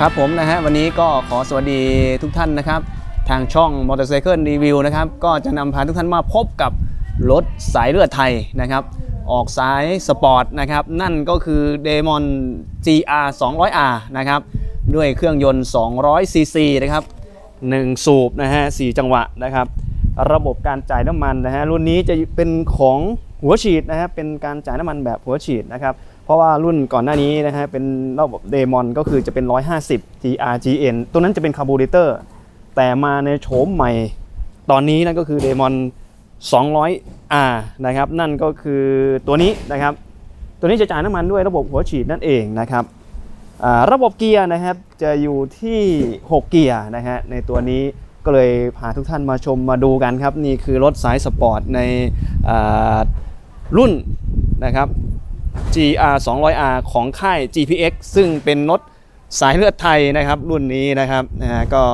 ครับผมนะฮะวันนี้ก็ขอสวัสดีทุกท่านนะครับ ทางช่อง Motorcycle Review นะครับก็จะนำพาทุกท่านมาพบกับรถสายเลือดไทยนะครับ ออกสายสปอร์ตนะครับ นั่นก็คือ Demon GR 200R นะครับ ด้วยเครื่องยนต์ 200 cc นะครับ 1 สูบนะฮะ4จังหวะนะครับ ระบบการจ่ายน้ำมันนะฮะรุ่นนี้จะเป็นของหัวฉีดนะฮะเป็นการจ่ายน้ำมันแบบหัวฉีดนะครับ เพราะว่ารุ่นก่อนหน้านี้นะฮะเป็นระบบเดมอนก็คือจะเป็น 150 GRGN ตัวนั้นจะเป็นคาร์บูเรเตอร์แต่มาในโฉมใหม่ตอนนี้นั่นก็คือเดมอน 200R นะครับนั่นก็คือตัวนี้นะครับตัวนี้จะจ่ายน้ำมันด้วยระบบหัวฉีดนั่นเองนะครับระบบเกียร์นะครับจะอยู่ที่ 6 เกียร์นะฮะในตัวนี้ก็เลยพาทุกท่านมาชมมาดูกันครับ นี่คือรถสายสปอร์ตในรุ่นนะครับ GR 200R ของค่าย GPX ซึ่งเป็นรถสายเลือดไทยนะครับรุ่นนี้นะครับนะฮะก็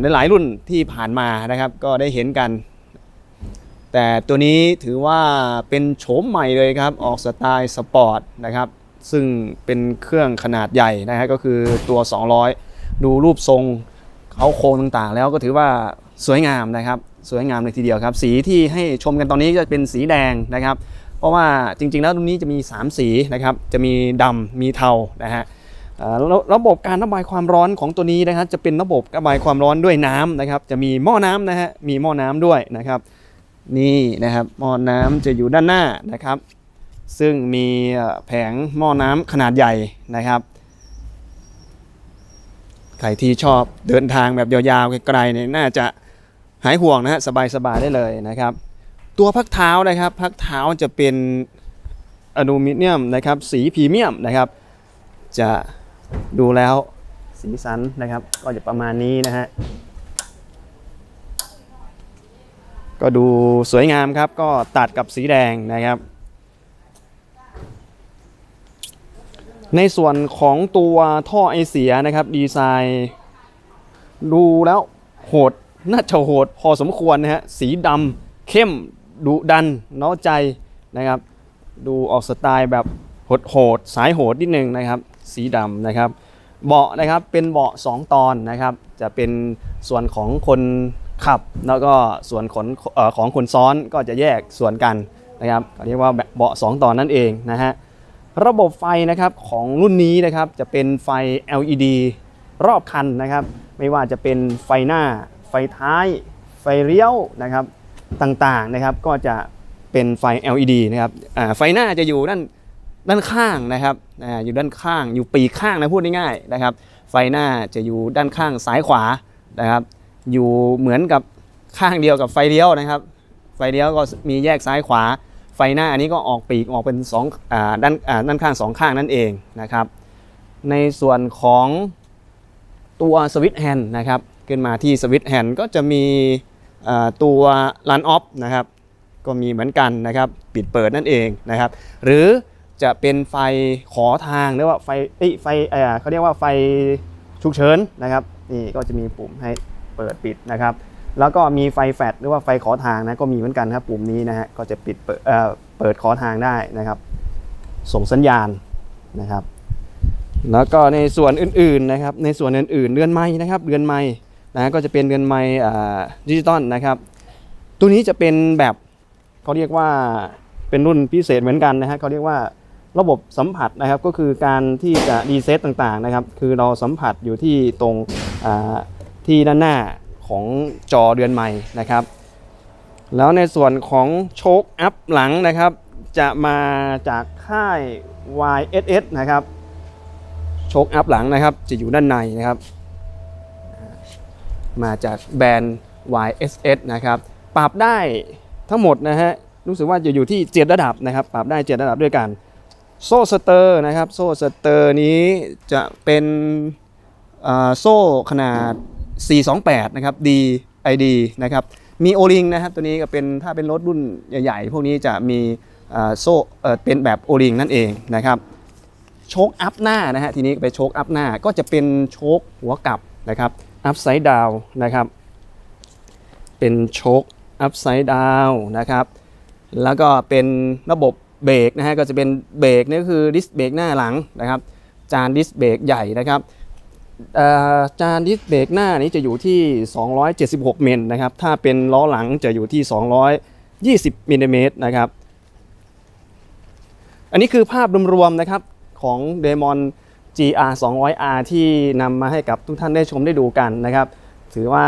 ในหลายรุ่นที่ผ่านมานะครับก็ได้เห็นกัน แต่ตัวนี้ถือว่าเป็นโฉมใหม่เลยครับ ออกสไตล์สปอร์ตนะครับซึ่งเป็นเครื่องขนาดใหญ่นะฮะก็คือตัว 200 ดูรูปทรงเขาโครงต่างๆ แล้วก็ถือว่าสวยงามนะครับ สวยงามเลยทีเดียวครับ สีที่ให้ชมกันตอนนี้จะเป็นสีแดงนะครับ เพราะว่าจริงๆ แล้วตรงนี้จะมี 3 สีนะครับ จะมีดำมีเทานะฮะระบบการระบายความร้อนของตัวนี้นะครับจะเป็นระบบระบายความร้อนด้วยน้ำนะครับ จะมีหม้อน้ำนะฮะมีหม้อน้ำด้วยนะครับ นี่นะครับหม้อน้ำจะอยู่ด้านหน้านะครับ ซึ่งมีแผงหม้อน้ำขนาดใหญ่นะครับใครที่ชอบเดินทางแบบยาวๆไกลๆเนี่ยน่าจะหายห่วงนะฮะสบายๆได้เลยนะครับ ตัวพักเท้านะครับ พักเท้าจะเป็นอลูมิเนียมนะครับ สีพรีเมียมนะครับ จะดูแล้วสีสันนะครับ ก็จะประมาณนี้นะฮะก็ดูสวยงามครับ ก็ตัดกับสีแดงนะครับ ในส่วนของตัวท่อไอเสียนะครับ ดีไซน์ดูแล้วโหดน่าจะโหดพอสมควรนะฮะสีดำเข้ม ดุดันเน้าใจนะครับ ดูออกสไตล์แบบโหดโหดสายโหดนิดนึงนะครับ สีดำนะครับ เบาะนะครับเป็นเบาะ 2 ตอนนะครับ จะเป็นส่วนของคนขับ แล้วก็ส่วนของเอของคนซ้อนก็จะแยกส่วนกันนะครับเรียกว่าเบาะ 2 ตอนนั่นเองนะฮะระบบไฟนะครับของรุ่นนี้นะครับจะเป็นไฟ LED รอบคันนะครับ ไม่ว่าจะเป็นไฟหน้า ไฟท้าย ไฟเลี้ยวนะครับ ต่างๆนะครับ ก็จะเป็นไฟ LED นะครับไฟหน้าจะอยู่ด้านด้านข้างนะครับออยู่ด้านข้างอยู่ปีข้างนะพูดง่ายๆนะครับ ไฟหน้าจะอยู่ด้านข้างซ้ายขวานะครับ อยู่เหมือนกับข้างเดียวกับไฟเลี้ยวนะครับ ไฟเลี้ยวก็มีแยกซ้ายขวา ไฟหน้าอันนี้ก็ออกปีกออกเป็นสองด้านด้านข้างสองข้างนั่นเองนะครับ ในส่วนของตัวสวิตช์แฮนด์นะครับ ขึ้นมาที่สวิตช์แฮนด์ก็จะมี ตัว Run Off นะครับก็มีเหมือนกันนะครับปิดเปิดนั่นเองนะครับ หรือจะเป็นไฟขอทางหรือว่าไฟเอ้ยไฟเออเขาเรียกว่าไฟฉุกเฉินนะครับนี่ก็จะมีปุ่มให้เปิดปิดนะครับ แล้วก็มีไฟแฟลชหรือว่าไฟขอทางนะก็มีเหมือนกันครับปุ่มนี้นะฮะก็จะปิดเปิดเอ่อเปิดขอทางได้นะครับ ส่งสัญญาณนะครับ แล้วก็ในส่วนอื่นๆนะครับ ในส่วนอื่นๆเรือนไม้นะครับเรือนไม้ นะก็จะเป็นเรือนไม้ดิจิตอลนะครับตัวนี้จะเป็นแบบเขาเรียกว่าเป็นรุ่นพิเศษเหมือนกันนะฮะเขาเรียกว่าระบบสัมผัสนะครับก็คือการที่จะรีเซ็ตต่างๆนะครับ คือเราสัมผัสอยู่ที่ตรงที่ด้านหน้าของจอเรือนไม้นะครับ แล้วในส่วนของโชคอัพหลังนะครับ จะมาจากค่าย YSS นะครับโชคอัพหลังนะครับ จะอยู่ด้านในนะครับ มาจากแบรนด์ YSS นะครับปรับได้ทั้งหมดนะฮะรู้สึกว่าจะอยู่ที่7ระดับนะครับ ปรับได้7ระดับด้วยกัน โซ่สเตอร์นะครับ โซ่สเตอร์นี้จะเป็นโซ่ขนาด 428 นะครับ DID นะครับ มีโอลิงนะครับ ตัวนี้ก็เป็นถ้าเป็นรถรุ่นใหญ่ๆ พวกนี้จะมีโซ่เอ่อเป็นแบบโอลิงนั่นเองนะครับโชคอัพหน้านะฮะทีนี้ไปโชคอัพหน้าก็จะเป็นโชคหัวกลับนะครับ อัพไซด์ดาวนะครับ เป็นโชคอัพไซด์ดาวนะครับ แล้วก็เป็นระบบเบรกนะฮะก็จะเป็นเบรกนี่คือดิสเบรกหน้าหลังนะครับ จานดิสเบรกใหญ่นะครับจานดิสเบรกหน้านี้จะอยู่ที่ 276มิลนะครับ ถ้าเป็นล้อหลังจะอยู่ที่ 220มิลลิเมตรนะครับ อันนี้คือภาพรวมๆนะครับของ Demon GR 200R ที่นำมาให้กับทุกท่านได้ชมได้ดูกันนะครับ ถือว่า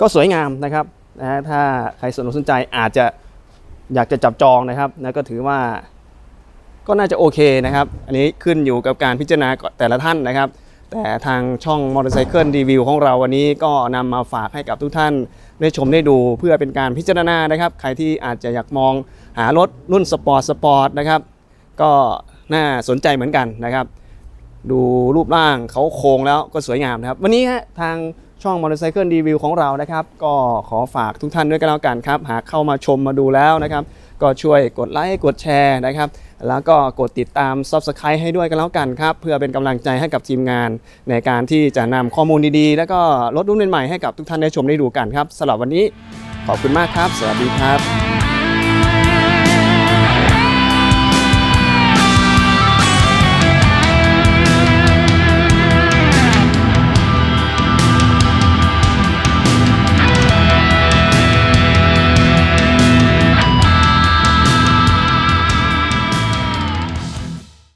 ก็สวยงามนะครับนะถ้าใครสนสนใจอาจจะอยากจะจับจองนะครับนะก็ถือว่าก็น่าจะโอเคนะครับ อันนี้ขึ้นอยู่กับการพิจารณาแต่ละท่านนะครับ แต่ทางช่องมอเตอร์ไซค์รีวิวของเราวันนี้ก็นำมาฝากให้กับทุกท่านได้ชมได้ดูเพื่อเป็นการพิจารณานะครับ ใครที่อาจจะอยากมองหารถรุ่นสปอร์ตสปอร์ตนะครับ ก็ น่าสนใจเหมือนกันนะครับ ดูรูปร่างเขาโครงแล้วก็สวยงามนะครับ วันนี้ฮะทางช่องมอเตอร์ไซค์รีวิวของเรานะครับ ก็ขอฝากทุกท่านด้วยกันแล้วกันครับ หากเข้ามาชมมาดูแล้วนะครับ ก็ช่วยกดไลค์กดแชร์นะครับ แล้วก็กดติดตาม Subscribe ให้ด้วยกันแล้วกันครับ เพื่อเป็นกำลังใจให้กับทีมงาน ในการที่จะนำข้อมูลดีๆ แล้วก็รถรุ่นใหม่ให้กับทุกท่านได้ชมได้ดูกันครับสำหรับวันนี้ขอบคุณมากครับ สวัสดีครับ